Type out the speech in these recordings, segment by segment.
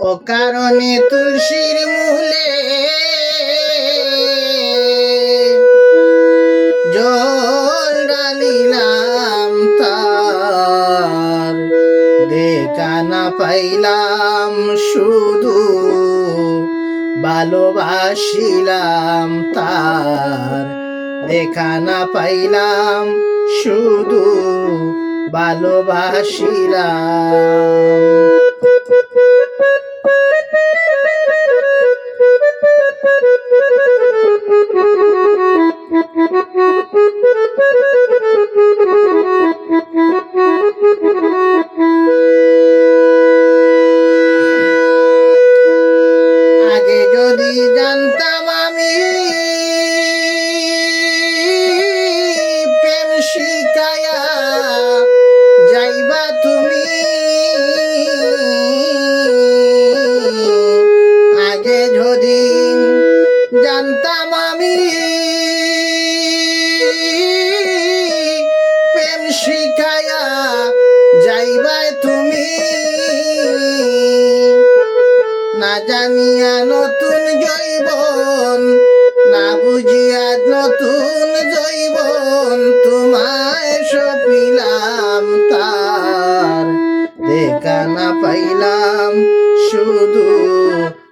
ও কারণে তুলসীর মূলে জল ডালিলাম তার। দেখা না পাইলাম, শুধু ভালোবাসিলাম তার। দেখা না পাইলাম, শুধু ভালোবাসিলাম।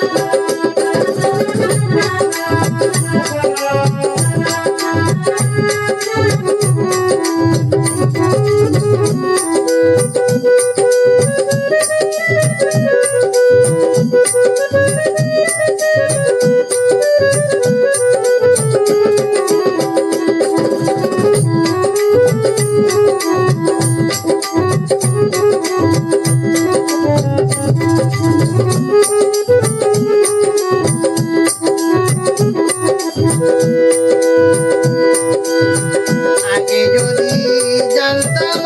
যদি জানতাম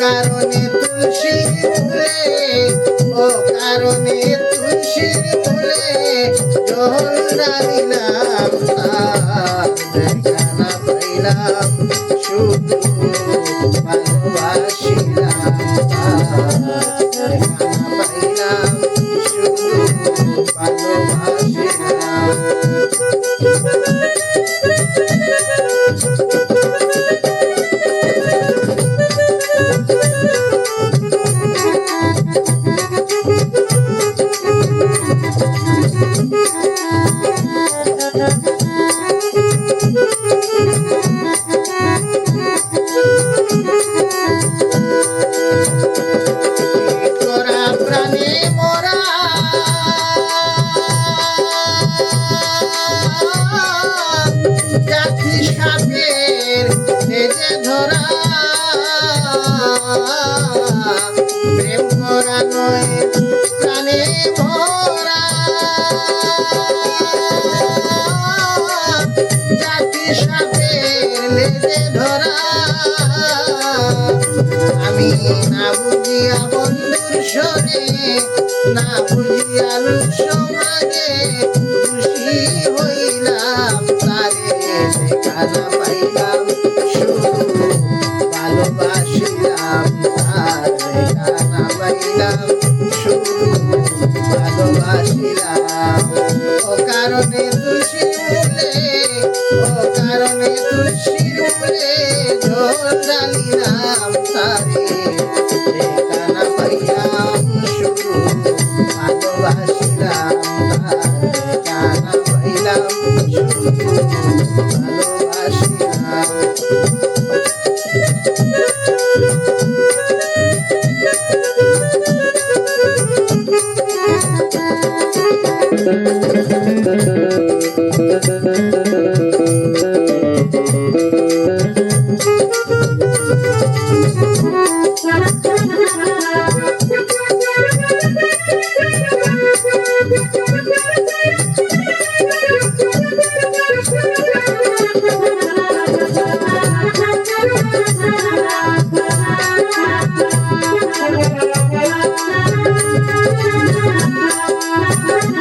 কারণে তুলসী ফুলে ও কারণে তুলসী ফুলে জল তার দেখা না শুধু আমি না বুঝিয়া বন্ধুর সনে না কানা পাইলাম ভালোবাসিলাম ও কারণে তুলসী মূলে ও কারণে তুলসী মূলে জোর জানিলাম তারে কানা পাইলাম শুধু ভালোবাসিলাম কানা পাইলাম শুধু ভালোবাসিলাম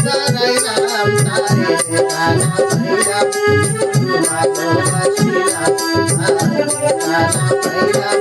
পীড়িত বাড়াইলাম তারে কানা পাইলাম ভালোবাসিলাম তারে কানা পাইলাম